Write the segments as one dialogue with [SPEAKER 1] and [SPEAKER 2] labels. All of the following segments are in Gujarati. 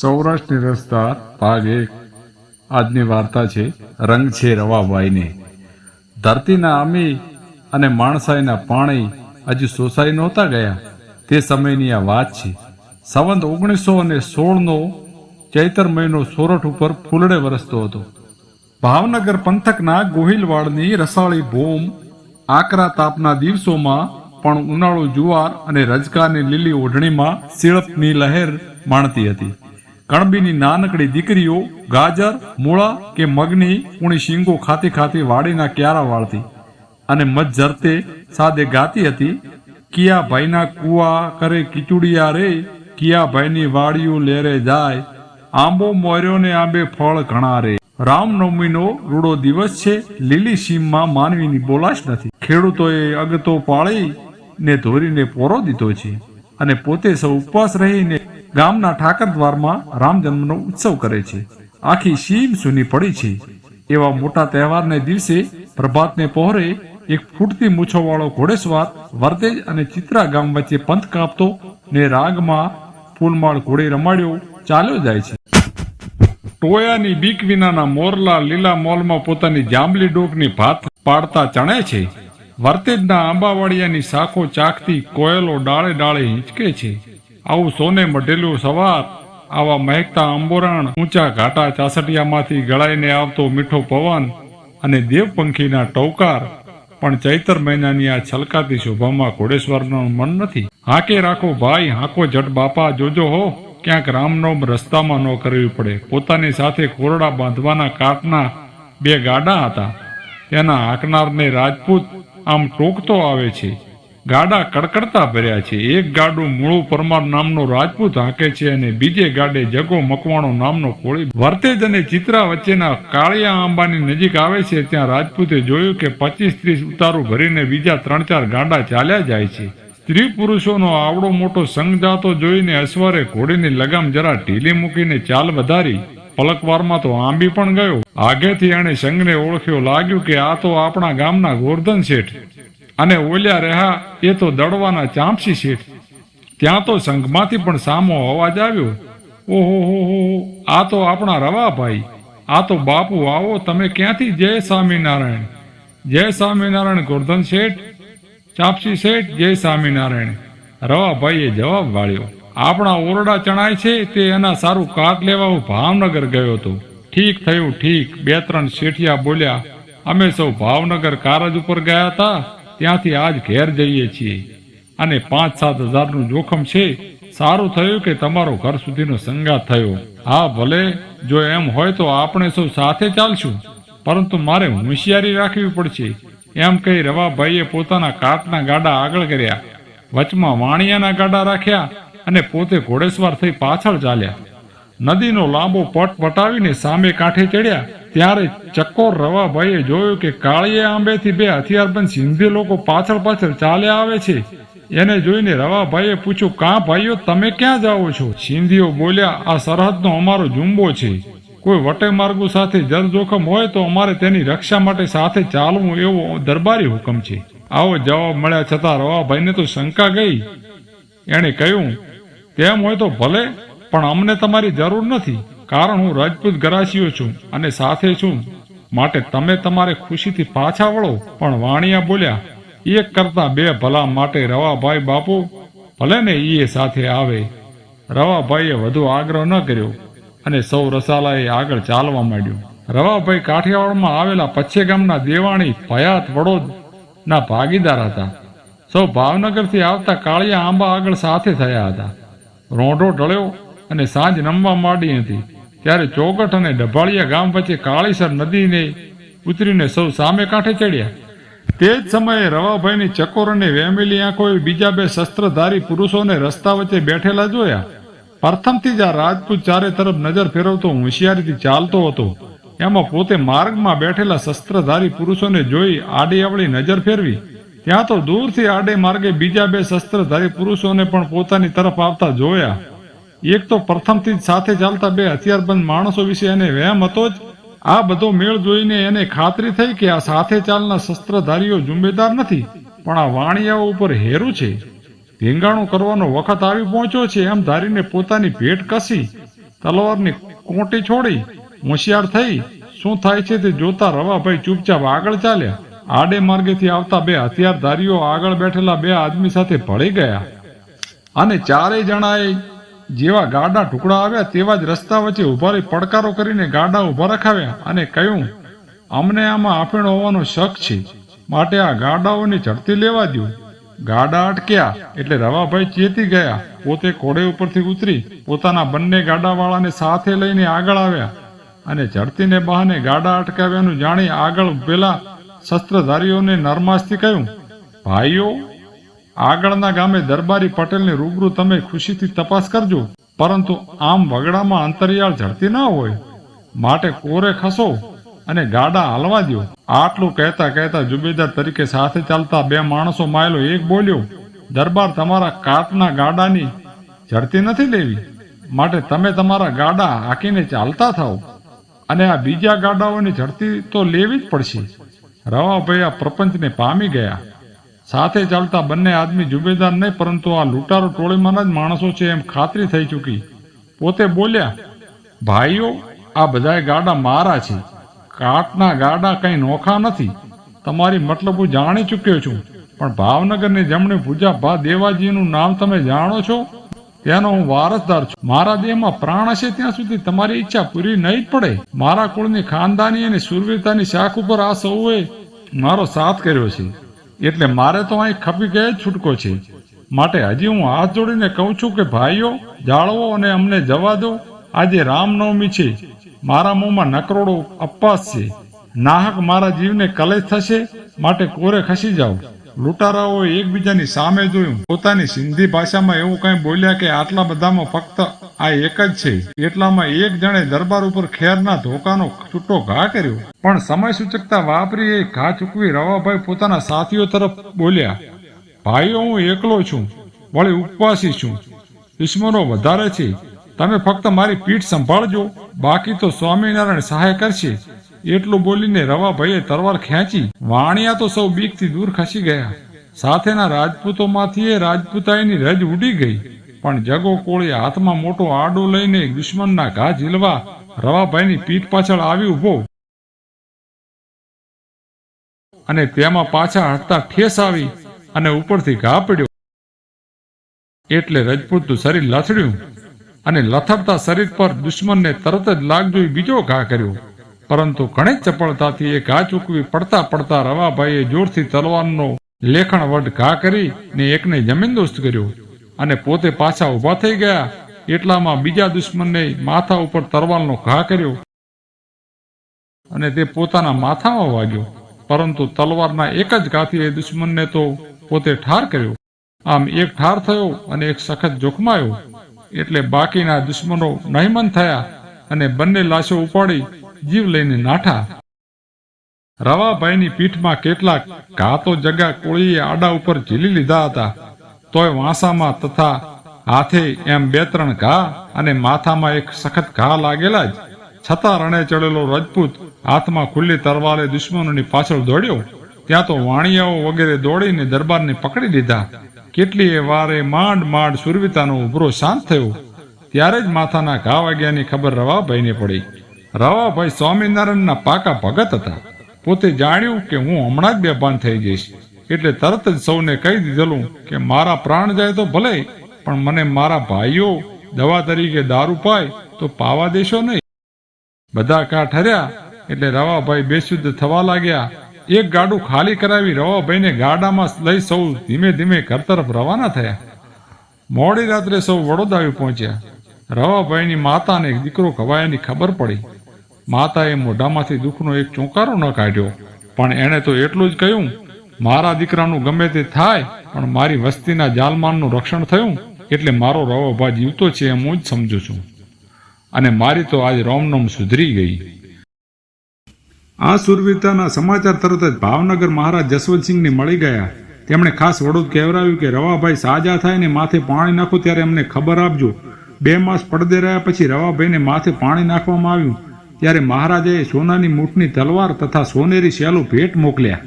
[SPEAKER 1] સૌરાષ્ટ્રની રસ્તા ભાગ એક. આજની વાર્તા છે, રંગ છે રવાબાઈને ધરતીના અમી અને માણસાઈના પાણી હજુ સોસાઈ નહોતા ગયા. તે સમયની આ વાત છે. સંવંત ઓગણીસો અને સોળનો ચૈતર મહિનો સોરઠ ઉપર ફૂલડે વરસતો હતો. ભાવનગર પંથકના ગોહિલવાડની રસાળી ભૂમ આકરા તાપના દિવસોમાં પણ ઉનાળો જુવાર અને રજકાની લીલી ઓઢણીમાં સિળપની લહેર માણતી હતી. કણબીની નાનકડી દીકરીઓ, ગાજર, મૂળા કે મગની ઉણી શીંગો ખાતી ખાતી વાડીના ક્યારા વાળતી અને મત ઝરતે સાદે ગાતી હતી, કિયા ભાઈના કુવા કરે કિચુડિયા રે, કિયા ભાઈની વાડીઓ લેરે જાય, આંબો મોર્યો ને આંબે ફળ ઘણા રે. રામનવમીનો રૂડો દિવસ છે, લીલી સીમમાં માનવીની બોલાશ નથી. ખેડૂતોએ અગતો પાળી ને ધોરીને પોરો દીધો છે અને પોતે સૌ ઉપવાસ રહીને ગામના ઠાકર દ્વારમાં રામ જન્મનો ઉત્સવ કરે છે. આખી સીમ સુની પડી છે. એવા મોટા તહેવારને દિવસે પ્રભાતને પહોરે એક ફૂટતી મૂછોવાળો ઘોડેસવાર વરતેજ અને ચિત્રા ગામ વચ્ચે પંથ કાપતો ને રાગમાં ફૂલમાળ ઘોડે રમાડ્યો, ચાલ્યો જાય છે. ટોયાની બીક વિનાના મોરલા લીલા મોલમાં પોતાની જાંબલી ડોકની ભાત પાડતા ચણે છે. વર્તેજના આંબાવાડિયાની શાખો ચાખતી કોયલો ડાળે ડાળે હિંચકે છે. આવું સોને મઢેલું સવાર, આવા મહેકતા અંબોરાણ, ઊંચા ઘાટા ચાસટિયામાંથી ગળાઈને આવતો મીઠો પવન અને દેવપંખીના ટૌકાર પણ ચૈતર મહિનાની આ છલકાતી શોભામાં ઘોડેશ્વરનું મન નથી. હાકે રાખો ભાઈ, હાકો જટ બાપા, જોજો હો, ક્યાંક રામનોમ રસ્તામાં ન કરવી પડે. પોતાની સાથે કોરડા બાંધવાના કાટના બે ગાડા હતા. તેના હાંકનારને રાજપૂત આમ ટોકતો આવે છે. ગાડા કડકડતા ભર્યા છે. એક ગાડું મૂળું પરમાર નામનો રાજપૂત હાંકે છે અને બીજે ગાડે જગો મકવાણો નામનો કોળી વર્તેજ અને ચિત્રા વચ્ચેના કાળિયા આંબાની નજીક આવે છે. ત્યાં રાજપૂતે જોયું કે પચીસ ત્રીસ ઉતારું ભરીને બીજા ત્રણ ચાર ગાડા ચાલ્યા જાય છે. સ્ત્રી પુરુષોનો આવડો મોટો સંઘ જાતો જોઈને અશ્વરે ઘોડીની લગામ જરા ઢીલી મૂકીને ચાલ વધારી. પલકવારમાં તો આંબી પણ ગયો. આગેથી એણે સંઘને ઓળખ્યો. લાગ્યું કે આ તો આપણા ગામના ગોરધન શેઠ. અને ઓલ્યા રહ્યા, એ તો દડવાના ચાંપસી શેઠ. ત્યાં તો સંઘમાંથી પણ સામો અવાજ આવ્યો. ઓહો, હો હો આ તો આપણા રવાભાઈ. આ તો બાપુ, આવો, તમે ક્યાંથી? જય સ્વામિનારાયણ. જય સ્વામિનારાયણ, ગોરધન શેઠ. ચાપસી શેઠ, જય સ્વામિનારાયણ. રવાભાઈએ જવાબ વાળ્યો, આપણા ઓરડા ચણાય છે, તે એના સારું કાટ લેવા હું ભાવનગર ગયો હતો. ઠીક થયું, ઠીક. બે ત્રણ શેઠિયા બોલ્યા, અમે સૌ ભાવનગર કારજ ઉપર ગયા હતા. ત્યાંથી આજ ઘેર જઈએ છીએ. અને પાંચ સાત હજારનું જોખમ છે, સારું થયું કે તમારો ઘર સુધીનો સંગાત થયો. હા, ભલે, જો એમ હોય તો આપણે સૌ સાથે ચાલશું. પરંતુ મારે હોશિયારી રાખવી પડશે. એમ કહી રવાભાઈએ પોતાના કાટના ગાડા આગળ કર્યા. વચમાં વાણિયાના ગાડા રાખ્યા અને પોતે ઘોડેસવાર થઈ પાછળ ચાલ્યા. નદીનો લાંબો પટ પટાવીને સામે કાંઠે ચડ્યા. ત્યારે ચકોર રવાભાઈએ જોયું કે કાળીએ આંબેથી બે હથિયારબંધ સિંધી લોકો પાછળ પાછળ ચાલ્યા આવે છે. એને જોઈને રવાભાઈએ પૂછ્યું, કાં ભાઈઓ, તમે ક્યાં જાઓ છો? સિંધીઓ બોલ્યા, આ સરહદનો અમારો જુંબો છે. કોઈ વટે માર્ગો સાથે જરજોખમ હોય તો અમારે તેની રક્ષા માટે સાથે ચાલવું એવો દરબારી હુકમ છે. આવો જવાબ મળ્યા છતાં રવાભાઈને તો શંકા ગઈ. એણે કહ્યું, તેમ હોય તો ભલે, પણ અમને તમારી જરૂર નથી. કારણ હું રાજપૂત ગરાસીઓ છું અને સાથે છું. માટે તમે તમારે ખુશીથી પાછા વળો. પણ વાણિયા બોલ્યા, એક કરતા બે ભલા માટે રવાભાઈ બાપુ, ભલે ને એ સાથે આવે. રવાભાઈએ વધુ આગ્રહ ન કર્યો અને સૌ રસાલાએ આગળ ચાલવા માંડ્યું. રવાભાઈ કાઠિયાવાડમાં આવેલા પચ્છે ગામના દેવાણી ભયાત વડોદ ના ભાગીદાર હતા. સૌ ભાવનગરથી આવતા કાળિયા આંબા આગળ સાથે થયા હતા. રોંઢો ઢળ્યો અને સાંજ નમવા માંડી હતી. ત્યારે ચોગઠ અને ડભાળિયા ગામ વચ્ચે કાળીસર નદીને ઉતરીને સૌ સામે કાંઠે ચડ્યા. તે જ સમયે રવાભાઈની ચકોર અને વેમેલી આંખોએ બીજા બે શસ્ત્રધારી પુરુષોને રસ્તા વચ્ચે બેઠેલા જોયા. પ્રથમથી જ આ રાજપૂત ચારે તરફ નજર ફેરવતો હોશિયારીથી ચાલતો હતો. એમાં પોતે માર્ગમાં બેઠેલા શસ્ત્રધારી પુરુષોને જોઈ આડી અવળી નજર ફેરવી. ત્યાં તો દૂરથી આડે માર્ગે બીજા બે શસ્ત્રધારી પુરુષોને પણ પોતાની તરફ આવતા જોયા. એક તો પ્રથમથી જ સાથે ચાલતા બે હથિયારબંધ માણસો વિશે એને વહેમ હતો જ. આ બધો મેળ જોઈને એને ખાતરી થઈ કે આ સાથે ચાલના શસ્ત્રધારીઓ જુંબેદાર નથી, પણ આ વાણિયાઓ ઉપર હેરું છે. ધીંગાણું કરવાનો વખત આવી પહોંચ્યો છે એમ ધારીને પોતાની ભેટ કસી, તલવારની કોટી છોડી, હોશિયાર થઈ, શું થાય છે તે જોતા રવાભાઈ ચૂપચાપ આગળ ચાલ્યા. આડે માર્ગેથી આવતા બે હથિયારધારીઓ આગળ બેઠેલા બે આદમી સાથે ભળી ગયા. અને ચારેય જણાએ જેવા ગાડા ટુકડા આવ્યા તેવા જ રસ્તા વચ્ચે ઊભા રહી પડકારો કરીને ગાડા ઊભા રખાવ્યા અને કહ્યું, અમને આમાં આફેણો હોવાનો શક છે. માટે આ ગાડાઓની ઝડપી લેવા દો ગાડા અટક્યા એટલે રવાભાઈ ચેતી ગયા. પોતે ઘોડે ઉપરથી ઉતરી પોતાના બંને ગાડાવાળાને સાથે લઈને આગળ આવ્યા અને ઝડતીને બહાને ગાડા અટકાવ્યાનું જાણી આગળ ઉભેલા શસ્ત્રધારીઓને નરમાસથી કહ્યું, ભાઈઓ આગળના ગામે દરબારી પટેલની રૂબરૂ તમે ખુશીથી તપાસ કરજો. પરંતુ આમ વગડામાં અંતરિયાળ ઝડતી ના હોય. માટે કોરે ખસો અને ગાડા હાલવા દ્યો. આટલું કહેતા કહેતા જુબેદાર તરીકે સાથે ચાલતા બે માણસો માયલો એક બોલ્યો, દરબાર તમારા કાટના ગાડાની ઝડતી નથી લેવી. માટે તમે તમારા ગાડા હાકીને ચાલતા થાઓ. અને આ બીજા ગાડાઓની ઝડતી તો લેવી જ પડશે. રવાભાઈ આ પ્રપંચને પામી ગયા. સાથે ચાલતા બંને આદમી જુબેદાર નહીં, પરંતુ આ લૂંટારો ટોળીમાંના જ માણસો છે એમ ખાતરી થઈ ચૂકી. પોતે બોલ્યા, ભાઈઓ, આ બધાય ગાડા મારા છે. કાટના ગાડા કંઈ નોખા નથી. તમારી મતલબ હું જાણી ચૂક્યો છું. પણ ભાવનગરની જમણી પૂજા ભા દેવાજીનું નામ તમે જાણો છો? તેનો હું વારસદાર છું. મારા દેહમાં પ્રાણ હશે ત્યાં સુધી તમારી ઈચ્છા પૂરી નહીં પડે. મારા કુળની ખાનદાની અને સુરવીરતાની શાખ ઉપર આ સૌએ મારો સાથ કર્યો છે. એટલે મારે તો અહીં ખપી ગયે છૂટકો છે. માટે હજી હું હાથ જોડીને કહું છું કે ભાઈઓ, જાળવો અને અમને જવા દો. આજે રામનવમી છે. મારા મોંમાં નકરોડો અપવાસ છે. નાહક મારા જીવને કલેશ થશે. માટે કોરે ખસી જાઓ. લૂંટારાઓએ એકબીજાની સામે જોયું. પોતાની સિંધી ભાષામાં એવું કઈ બોલ્યા કે આટલા બધામાં ફક્ત આ એક જ છે. એટલામાં એક જણે દરબાર ઉપર ખેરના ધોકાનો છૂટો ઘા કર્યો. પણ સમય સૂચકતા વાપરી એ ઘા ચૂકવી રવાભાઈ પોતાના સાથીઓ તરફ બોલ્યા, ભાઈઓ, હું એકલો છું. વળી ઉપવાસી છું. દુશ્મનો વધારે છે. તમે ફક્ત મારી પીઠ સંભાળજો. બાકી તો સ્વામિનારાયણ સહાય કરશે. એટલું બોલીને રવાભાઈએ તરવાર ખેંચી. વાણિયા તો સૌ બીકથી દૂર ખસી ગયા. સાથેના રાજપૂતોમાંથી એ રાજપૂતાઈની રજ ઉડી ગઈ. પણ જગો કોળી હાથમાં મોટો આડો લઈને દુશ્મનના ઘા ઝીલવા રવાભાઈની પીઠ પાછળ આવી ઊભો અને તેમાં પાછા હટતા ઠેસ આવી અને ઉપરથી ઘા પડ્યો. એટલે રજપૂતનું શરીર લથડ્યું અને લથડતા શરીર પર દુશ્મનને તરત જ લાગ જોઈ બીજો ઘા કર્યો. પરંતુ ઘણી ચપળતાથી એ ઘા ચૂકવી પડતા પડતા રવાભાઈએ જોરથી તલવારનો લેખણ વડ ઘા કરી ને એકને જમીનદોસ્ત કર્યો અને પોતે પાછા ઊભા થઈ ગયા. એટલામાં બીજા દુશ્મનને માથા ઉપર તરવાલનો ઘા કર્યો અને તે પોતાના માથામાં વાગ્યો. પરંતુ તલવારના એક જ ઘાથી એ દુશ્મનને તો પોતે ઠાર કર્યો. આમ એક ઠાર થયો અને એક સખત જોખમાયો. એટલે બાકીના દુશ્મનો નહીમન થયા અને બંને લાશો ઉપાડી જીવ લઈને નાઠા. રવાભાઈની પીઠમાં કેટલાક ઘા તો જગા કોળીએ આડા ઉપર ઝીલી લીધા હતા. તોય વાંસામાં તથા હાથે એમ બે ત્રણ ઘા અને માથામાં એક સખત ઘા લાગેલા જ. છતાં રણે ચડેલો રજપૂત હાથમાં ખુલ્લી તરવારે દુશ્મનોની પાછળ દોડ્યો. ત્યાં તો વાણિયાઓ વગેરે દોડીને દરબારને પકડી લીધા. કેટલીય વારે માંડ માંડ સુરવિતાનો ઉભરો શાંત થયો. ત્યારે જ માથાના ઘા વાગ્યાની ખબર રવાભાઈને પડી. રવાભાઈ સ્વામિનારાયણના પાકા ભગત હતા. પોતે જાણ્યું કે હું હમણાં જ બેભાન થઈ જઈશ. એટલે તરત જ સૌને કહી દીધેલું કે મારા પ્રાણ જાય તો ભલે, પણ મને મારા ભાઈઓ દવા તરીકે દારૂ પાય તો પાવા દેશો નહીં. બધા કા ઠર્યા, એટલે રવાભાઈ બેશુદ્ધ થવા લાગ્યા. એક ગાડું ખાલી કરાવી રવાભાઈને ગાડામાં લઈ સૌ ધીમે ધીમે ઘર તરફ રવાના થયા. મોડી રાત્રે સૌ વડોદરા પહોંચ્યા. રવાભાઈની માતાને દીકરો ખવાયાની ખબર પડી. માતાએ મોઢામાંથી દુઃખનો એક ચોંકારો ન કાઢ્યો. પણ એણે તો એટલું જ કહ્યું, મારા દીકરાનું ગમે તે થાય, પણ મારી વસ્તીના જાલમાનનું રક્ષણ થયું, એટલે મારો રવાભા જીવતો છે એમ હું જ સમજુ છું. અને મારી તો આજ રોમનોમ સુધરી ગઈ. આ સુરવીરતાના સમાચાર તરત જ ભાવનગર મહારાજ જસવંતસિંહને મળી ગયા. તેમણે ખાસ વડોદ કહેવરાવ્યું કે, રવાભાઈ સાજા થાય ને માથે પાણી નાખો ત્યારે અમને ખબર આપજો. બે માસ પડદે રહ્યા પછી રવાભાઈને માથે પાણી નાખવામાં આવ્યું. ત્યારે મહારાજાએ સોનાની મૂઠની તલવાર તથા સોનેરી શેલો ભેટ મોકલ્યા.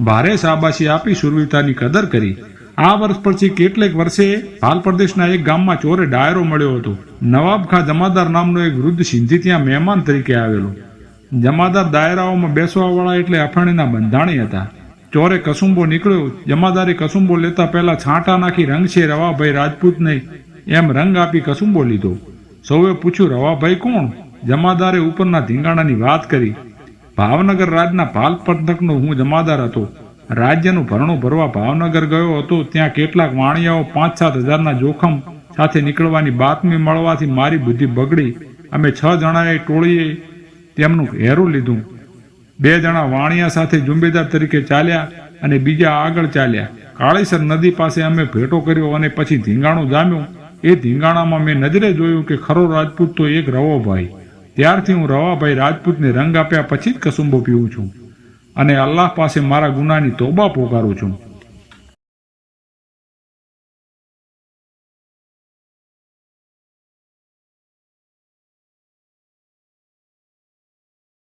[SPEAKER 1] ભારે શાબાશી આપી સુરવીરતાની કદર કરી.
[SPEAKER 2] આ વર્ષ પછી કેટલેક વર્ષે હાલ પ્રદેશના એક ગામમાં ચોરે ડાયરો મળ્યો હતો. નવાબ ખા જમાદાર નામનો એક વૃદ્ધ સિંધી ત્યાં મહેમાન તરીકે આવેલો. જમાદાર દાયરાઓમાં બેસવાવાળા એટલે અફાણીના બંધાણી હતા. ચોરે કસુંબો નીકળ્યો. જમાદારે કસુંબો લેતા પહેલા છાંટા નાખી રંગ છે રવાભાઈ રાજપૂતને એમ રંગ આપી કસુંબો લીધો. સૌએ પૂછ્યું, રવાભાઈ કોણ? જમાદારે ઉપરના ધીંગાણાની વાત કરી. ભાવનગર રાજના પાલ પંથકનો હું જમાદાર હતો. રાજ્યનું ભરણું ભરવા ભાવનગર ગયો હતો, ત્યાં કેટલાક વાણિયાઓ પાંચ સાત હજારના જોખમ સાથે નીકળવાની બાતમી મળવાથી મારી બુદ્ધિ બગડી. અમે છ જણાએ ટોળીએ તેમનું હેરું લીધું. બે જણા વાણિયા સાથે જુંબેદાર તરીકે ચાલ્યા અને બીજા આગળ ચાલ્યા. કાળીસર નદી પાસે અમે ભેટો કર્યો અને પછી ધીંગાણું જામ્યું. એ ધીંગાણામાં મેં નજરે જોયું કે ખરો રાજપૂત તો એક રવોભાઈ ત્યારથી હું રવાભાઈ રાજપૂતને રંગ આપ્યા પછી જ કસુંબો પીવું છું અને અલ્લાહ પાસે મારા ગુનાની તોબા પોકારું છું.